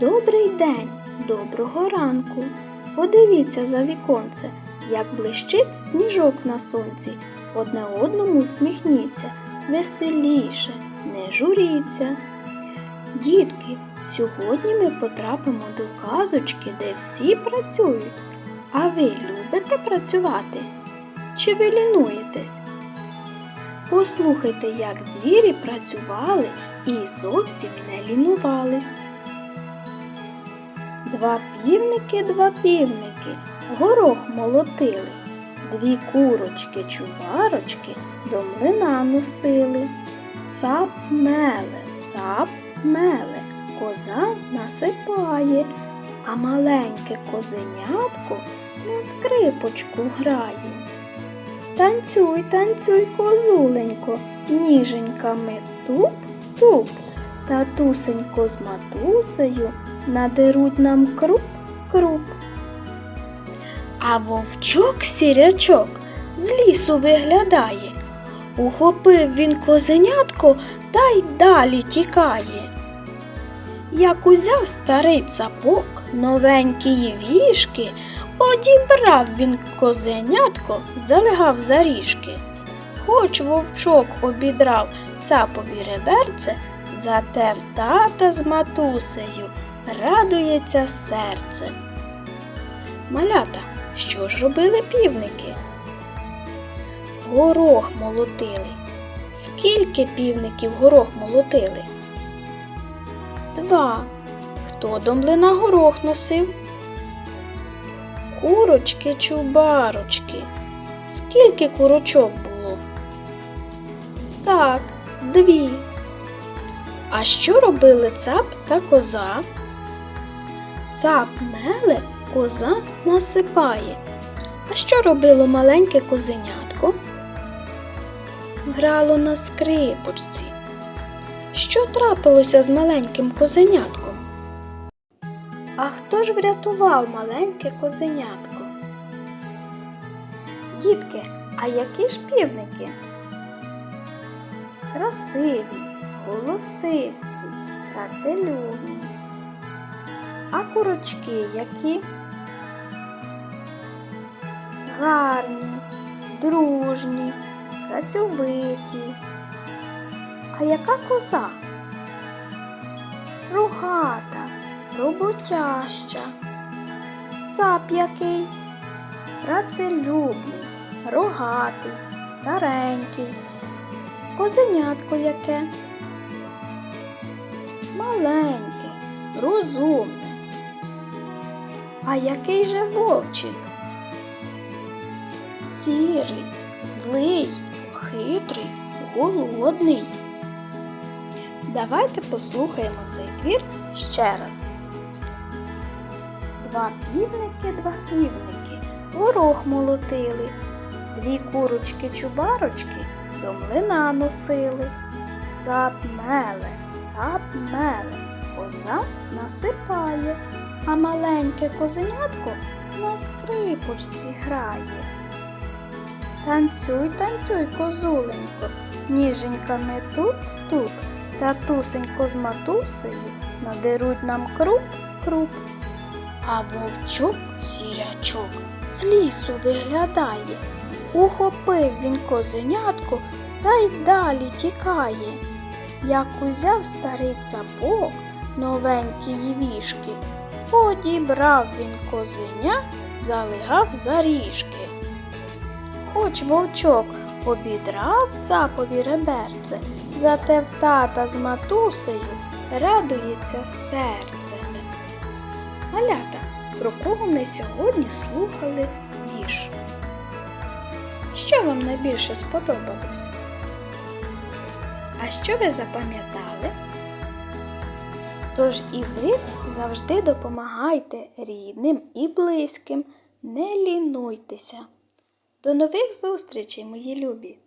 Добрий день, доброго ранку. Подивіться за віконце, як блищить сніжок на сонці. Одне одному сміхніться, веселіше, не журіться. Дітки, сьогодні ми потрапимо до казочки, де всі працюють. А ви любите працювати? Чи ви лінуєтесь? Послухайте, як звірі працювали і зовсім не лінувались. Два півники, два півники, горох молотили, дві курочки, чубарочки до млина носили. Цап меле, цап меле, коза насипає, а маленьке козенятко на скрипочку грає. Танцюй, танцюй, козуленько, ніженьками туп-туп, татусенько з матусею надеруть нам круп-круп. А вовчок сірячок з лісу виглядає. Ухопив він козенятко та й далі тікає. Як узяв старий цапок новенькі вішки, одібрав він козенятко, залегав за ріжки. Хоч вовчок обідрав цапові реберце, зате в тата з матусею радується серце. Малята, що ж робили півники? Горох молотили. Скільки півників горох молотили? Два. Хто до млина горох носив? Курочки чубарочки. Скільки курочок було? Так, дві. А що робили цап та коза? Цап меле, коза насипає. А що робило маленьке козенятко? Грало на скрипочці. Що трапилося з маленьким козенятком? А хто ж врятував маленьке козенятко? Дітки, а які ж півники? Красиві, голосисті, працелюбні. А курочки які? Гарні, дружні, працьовиті. А яка коза? Рогата, роботяща. Цап який? Працелюбний, рогатий, старенький. Козенятко яке? Маленьке, розумне. А який же вовчик? Сірий, злий, хитрий, голодний. Давайте послухаємо цей твір ще раз. Два півники, два півники, горох молотили, дві курочки-чубарочки до млина носили. Цап меле, цап меле, коза насипає, а маленьке козенятко на скрипочці грає. Танцюй, танцюй, козуленько, ніженьками тут-тут, татусенько з матусею надеруть нам круп-круп. А вовчок сірячок з лісу виглядає. Ухопив він козенятко та й далі тікає. Як узяв старий цапок новенькі вішки, одібрав він козеня, залегав за ріжки. Хоч вовчок обідрав цапові реберце, зате в тата з матусею радується серце. Малята, про кого ми сьогодні слухали вірш? Що вам найбільше сподобалось? А що ви запам'ятали? Тож і ви завжди допомагайте рідним і близьким, не лінуйтеся. До нових зустрічей, мої любі!